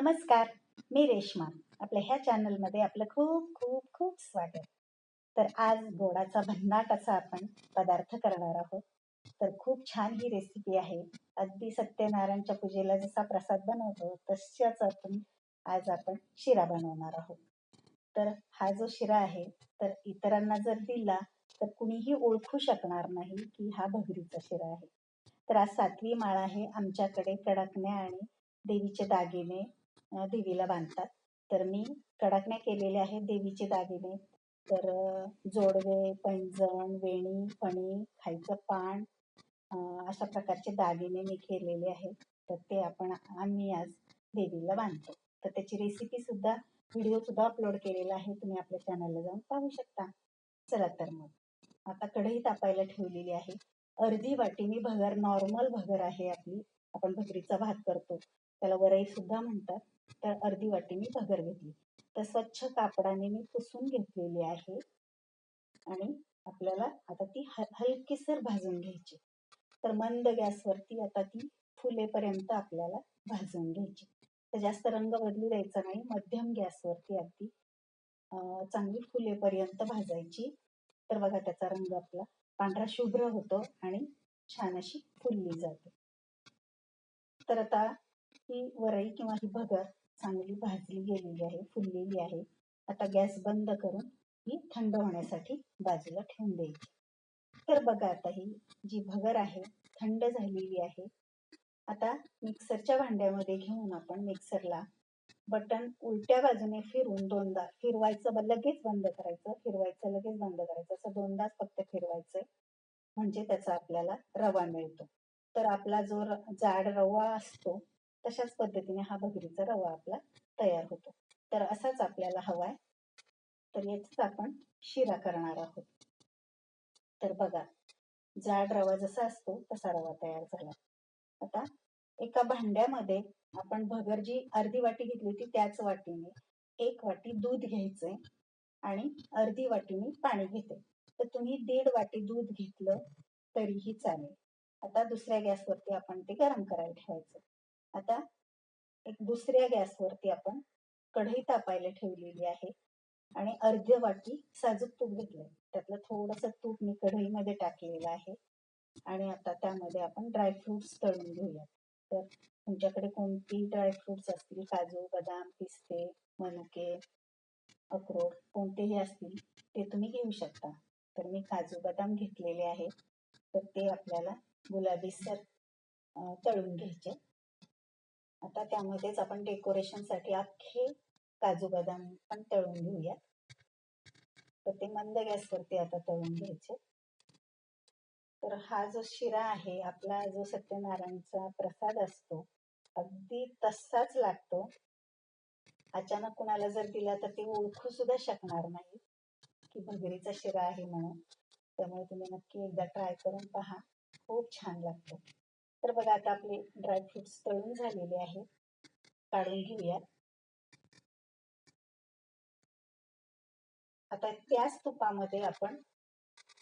नमस्कार मी रेश्मा. आपल्या ह्या चॅनलमध्ये आपलं खूप खूप खूप स्वागत. तर आज गोडाचा भन्नाट असा आपण पदार्थ करणार आहोत. तर खूप छान ही रेसिपी आहे. अगदी सत्यनारायणच्या पूजेला जसा प्रसाद बनवतो तशाच आपण आज आपण शिरा बनवणार आहोत. तर हा जो शिरा आहे तर इतरांना जर दिला तर कुणीही ओळखू शकणार नाही की हा भगरीचा शिरा आहे. तर आज सातवी माळ आहे आमच्याकडे कडकण्या आणि देवीचे दागिने देवीला बांधतात. तर मी कडाकण्या केलेल्या आहेत देवीचे दागिने. तर जोडवे पैंजण वेणी फणी खायचं पान अशा प्रकारचे दागिने मी केलेले आहेत. तर ते आपण आम्ही आज देवीला बांधतो. तर त्याची रेसिपी सुद्धा व्हिडिओ सुद्धा अपलोड केलेला आहे. तुम्ही आपल्या चॅनलला जाऊन पाहू शकता. चला तर मग. आता कढई तापायला ठेवलेली आहे. अर्धी वाटी मी भगर नॉर्मल भगर आहे आपली. आपण भगरीचा भात करतो. त्याला वरई सुद्धा म्हणतात. तर अर्धी वाटी मी भगर घेतली. तर स्वच्छ कापडाने मी पुसून घेतलेली आहे. आणि आपल्याला आता ती हलकीसर भाजून घ्यायची. तर मंद गॅसवरती आता ती फुलेपर्यंत आपल्याला भाजून घ्यायची. तर जास्त रंग बदलू द्यायचा नाही. मध्यम गॅसवरती अगदी चांगली फुलेपर्यंत भाजायची. तर बघा त्याचा रंग आपला पांढरा शुभ्र होतो आणि छान अशी फुलली जाते. तर आता ही वरई किंवा ही भगर चांगली भाजली गेलेली आहे फुललेली आहे. आता गॅस बंद करून ही थंड होण्यासाठी बाजूला ठेवून द्यायची. तर बघा आता ही जी भगर आहे थंड झालेली आहे. आता मिक्सरच्या भांड्यामध्ये घेऊन आपण मिक्सरला बटन उलट्या बाजूने फिरून दोनदा फिरवायचं लगेच बंद करायचं फिरवायचं लगेच बंद करायचं. असं दोनदाच फक्त फिरवायचंय म्हणजे त्याचा आपल्याला रवा मिळतो. तर आपला जो जाड रवा असतो तशाच पद्धतीने हा भगरीचा रवा आपला तयार होतो. तर असाच आपल्याला हवाय. तर याच आपण शिरा करणार आहोत. तर बघा जाड रवा जसा असतो तसा रवा तयार झाला. आता एका भांड्यामध्ये आपण भगर जी अर्धी वाटी घेतली होती त्याच वाटीने एक वाटी दूध घ्यायचंय आणि अर्धी वाटी मी पाणी घेते. तर तुम्ही दीड वाटी दूध घेतलं तरीही चालेल. आता दुसऱ्या गॅसवरती आपण ते गरम करायला ठेवायचं. आता एक दुसऱ्या गॅसवरती आपण कढई तापायला ठेवलेली आहे. आणि अर्ध्य वाटी साजूक तूप घेतलंय. त्यातलं थोडस तूप मी कढईमध्ये टाकलेलं आहे. आणि आता त्यामध्ये आपण ड्रायफ्रुट्स तळून घेऊयात. तर तुमच्याकडे कोणती ड्रायफ्रुट्स असतील? काजू बदाम पिस्ते मनुके अक्रोड कोणतेही असतील ते तुम्ही घेऊ शकता. तर मी काजू बदाम घेतलेले आहेत. तर ते आपल्याला गुलाबीसर तळून घ्यायचे. आता त्यामध्येच आपण डेकोरेशनसाठी अख्खे काजू बदाम पण तळून घेऊया तर ते मंद गॅसवरती आता तळून घ्यायचे. तर हा जो शिरा आहे आपला जो सत्यनारायणचा प्रसाद असतो अगदी तसाच लागतो. अचानक कुणाला जर दिला तर ते ओळखू सुद्धा शकणार नाही की भगरीचा शिरा आहे म्हणून. त्यामुळे तुम्ही नक्की एकदा ट्राय करून पहा. खूप छान लागतो. तर बघा आता आपले ड्रायफ्रुट्स तळून झालेले आहेत. काढून घेऊयात. आता त्याच तुपामध्ये आपण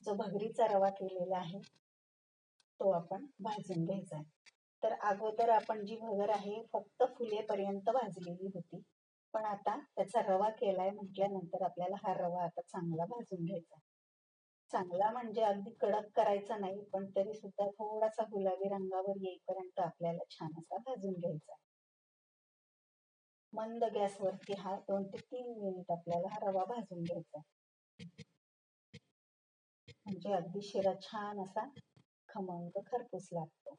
जो भगरीचा रवा केलेला आहे तो आपण भाजून घ्यायचा तर अगोदर आपण जी भगर आहे फक्त फुलेपर्यंत भाजलेली होती. पण आता त्याचा रवा केलाय म्हटल्यानंतर आपल्याला हा रवा आता चांगला भाजून घ्यायचा चांगला म्हणजे अगदी कडक करायचा नाही पण तरी सुद्धा थोडासा गुलाबी रंगावर येईपर्यंत आपल्याला छान असा भाजून घ्यायचा मंद गॅसवरती हा दोन ते तीन मिनिट आपल्याला हा रवा भाजून घ्यायचा म्हणजे अगदी शिरा छान असा खमंग खरपूस लागतो.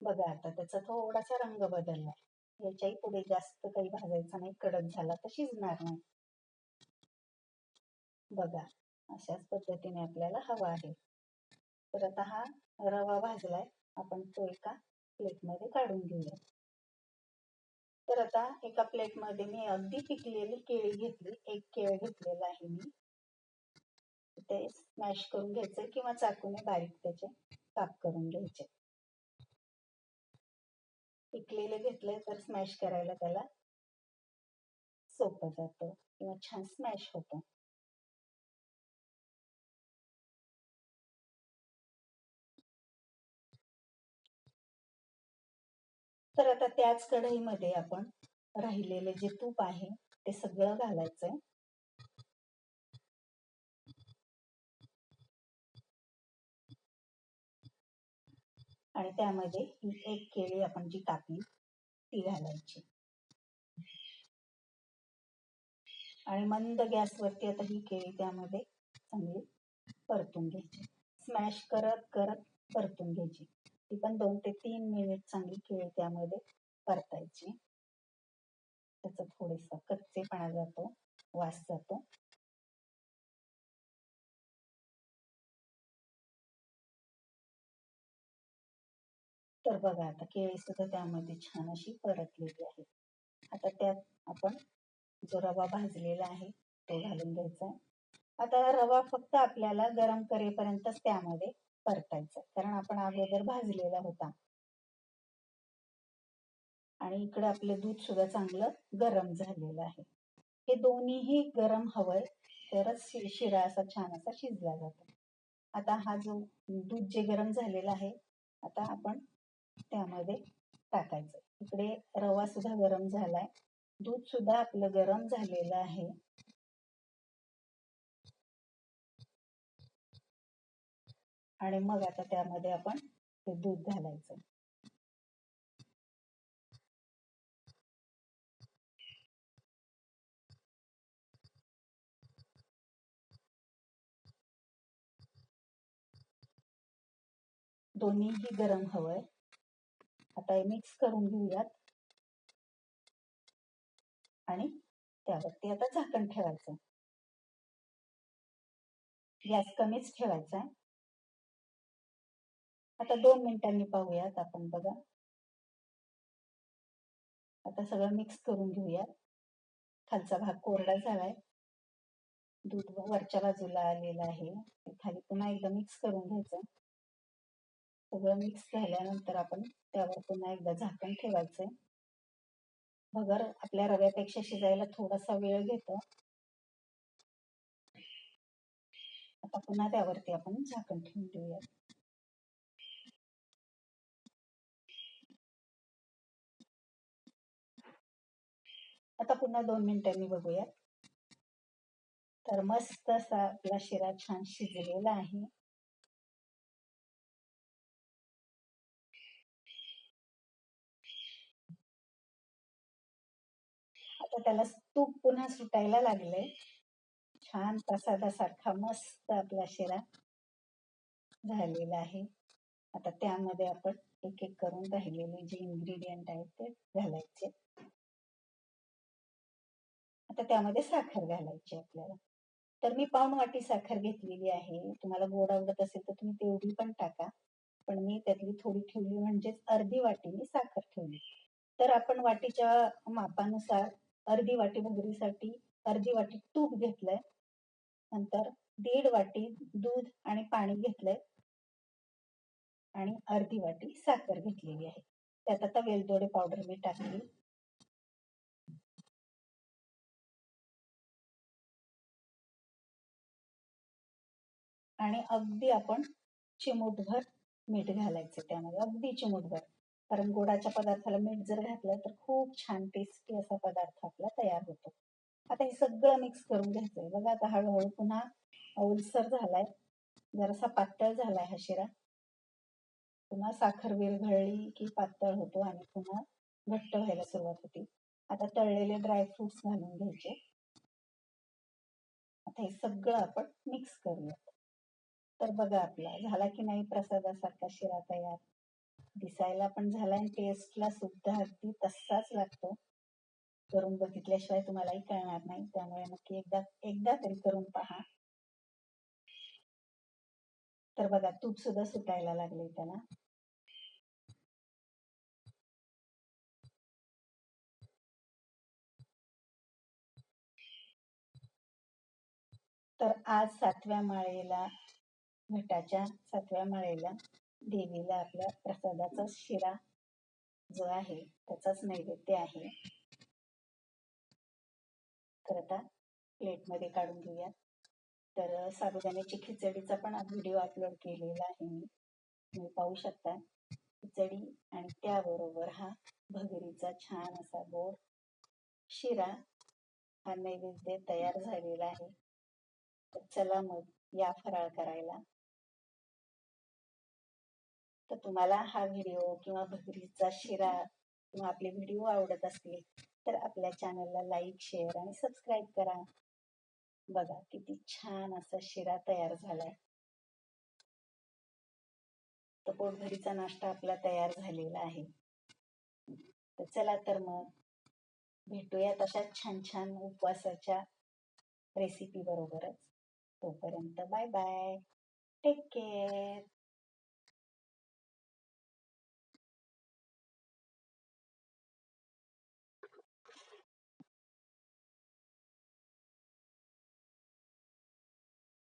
बघा आता त्याचा थोडासा रंग बदलला. याच्याही पुढे जास्त काही भाजायचा नाही कडक झाला तर शिजणार नाही. बघा अशाच पद्धतीने आपल्याला हवा आहे. तर आता हा रवा भाजलाय. आपण तो एका प्लेटमध्ये काढून घेऊया. तर आता एका प्लेटमध्ये मी अगदी पिकलेली केळी घेतली. एक केळ घेतलेला आहे मी. ते स्मॅश करून घ्यायचे किंवा चाकूने बारीक त्याचे काप करून घ्यायचे. पिकलेले घेतले तर स्मॅश करायला त्याला सोपं जातं किंवा छान स्मॅश होतं. तर आता त्याच कढईमध्ये आपण राहिलेले जे तूप आहे ते सगळं घालायचंय. आणि त्यामध्ये ही एक केळी आपण जी कापली ती घालायची. आणि मंद गॅसवरती आता ही केळी त्यामध्ये चांगली परतून घ्यायची. स्मॅश करत करत परतून घ्यायची. दोन ते तीन मिनिट चांगली केळी त्यामध्ये परतायची. त्याचा थोडेसा कच्चेपणा जातो वास जातो. तर बघा आता केळी सुद्धा त्यामध्ये छान अशी परतलेली आहे. आता त्यात आपण जो रवा भाजलेला आहे तो घालून घ्यायचा आता रवा फक्त आपल्याला गरम करेपर्यंतच त्यामध्ये परतायचा कारण आपण अगोदर भाजलेला होता. आणि इकडे आपलं दूध सुद्धा चांगलं गरम झालेलं आहे. हे दोन्हीही गरम हवंय तरच शिरा असा छान असा शिजला जातो. आता हा जो दूध जे गरम झालेला आहे आता आपण त्यामध्ये टाकायचं. इकडे रवा सुद्धा गरम झालाय. दूध सुद्धा आपलं गरम झालेलं आहे. आणि मग आता त्यामध्ये आपण ते दूध घालायचं. दोन्हीही गरम हवंय. आता हे मिक्स करून घेऊयात. आणि त्यावरती आता झाकण ठेवायचं. गॅस कमीच ठेवायचा आता दोन मिनिटांनी पाहूयात आपण बघा. आता सगळं मिक्स करून घेऊयात. खालचा भाग कोरडा झालाय. दूध वरच्या बाजूला आलेला आहे. खाली पुन्हा एकदा मिक्स करून घ्यायचं. सगळं मिक्स झाल्यानंतर आपण त्यावर पुन्हा एकदा झाकण ठेवायचंय भगर आपल्या रव्यापेक्षा शिजायला थोडासा वेळ घेतो. आता पुन्हा त्यावरती आपण झाकण ठेवून देऊया आता पुन्हा दोन मिनिटांनी बघूया तर मस्त असा आपला शिरा छान शिजलेला आहे. आता त्याला तूप पुन्हा सुटायला लागले छान प्रसादासारखा मस्त आपला शिरा झालेला आहे. आता त्यामध्ये आपण एक एक करून राहिलेले जे इन्ग्रेडियंट आहेत ते घालायचे. आता त्यामध्ये साखर घालायची आपल्याला. तर मी पाऊण वाटी साखर घेतलेली आहे. तुम्हाला गोड आवडत असेल तर तुम्ही तेवढी पण टाका. पण मी त्यातली थोडी ठेवली म्हणजेच अर्धी वाटी मी साखर ठेवली. तर आपण वाटीच्या मापानुसार अर्धी वाटी भगरीसाठी अर्धी वाटी तूप घेतलंय. नंतर दीड वाटी दूध आणि पाणी घेतलंय. आणि अर्धी वाटी साखर घेतलेली आहे. त्यात आता वेलदोडे पावडर मी टाकली. आणि अगदी आपण चिमूटभर मीठ घालायचं त्यामध्ये अगदी चिमूटभर. कारण गोडाच्या पदार्थाला मीठ जर घातलं तर खूप छान टेस्टी असा पदार्थ आपला तयार होतो. आता हे सगळं मिक्स करून घ्यायचंय. बघा आता हळूहळू पुन्हा ओलसर झालाय. जरासा पातळ झालाय हा शिरा. पुन्हा साखर विरघळली की पातळ होतो आणि पुन्हा घट्ट व्हायला सुरुवात होती. आता तळलेले ड्रायफ्रुट्स घालून घ्यायचे. आता हे सगळं आपण मिक्स करूयात. तर बघा आपला झाला की नाही प्रसादासारखा शिरा तयार? दिसायला पण झाला आणि टेस्टला सुद्धा अगदी तसाच लागतो. करून बघितल्याशिवाय तुम्हालाही कळणार नाही. त्यामुळे नक्की एकदा एकदा तरी करून पहा. तर बघा तूप सुद्धा सुटायला लागले त्याला. तर आज सातव्या माळेला घटाच्या सातव्या माळेला देवीला आपल्या प्रसादाचा शिरा जो आहे त्याचाच नैवेद्य आहे. तर आता प्लेटमध्ये काढून घेऊया. तर साबुदाण्याची खिचडीचा पण व्हिडिओ अपलोड केलेला आहे मी. तुम्ही पाहू शकता. खिचडी आणि त्याबरोबर हा भगरीचा छान असा गोड शिरा हा नैवेद्य तयार झालेला आहे. तर चला मग या फराळ करायला. तर तुम्हाला हा व्हिडिओ किंवा भगरीचा शिरा किंवा आपले व्हिडिओ आवडत असतील तर आपल्या चॅनलला लाईक शेअर आणि सबस्क्राईब करा. बघा किती छान असा शिरा तयार झालाय. तर पोटभरीचा नाश्ता आपला तयार झालेला आहे. तर चला तर मग भेटूया अशा छान छान उपवासाच्या रेसिपी बरोबरच. तोपर्यंत बाय बाय टेक केअर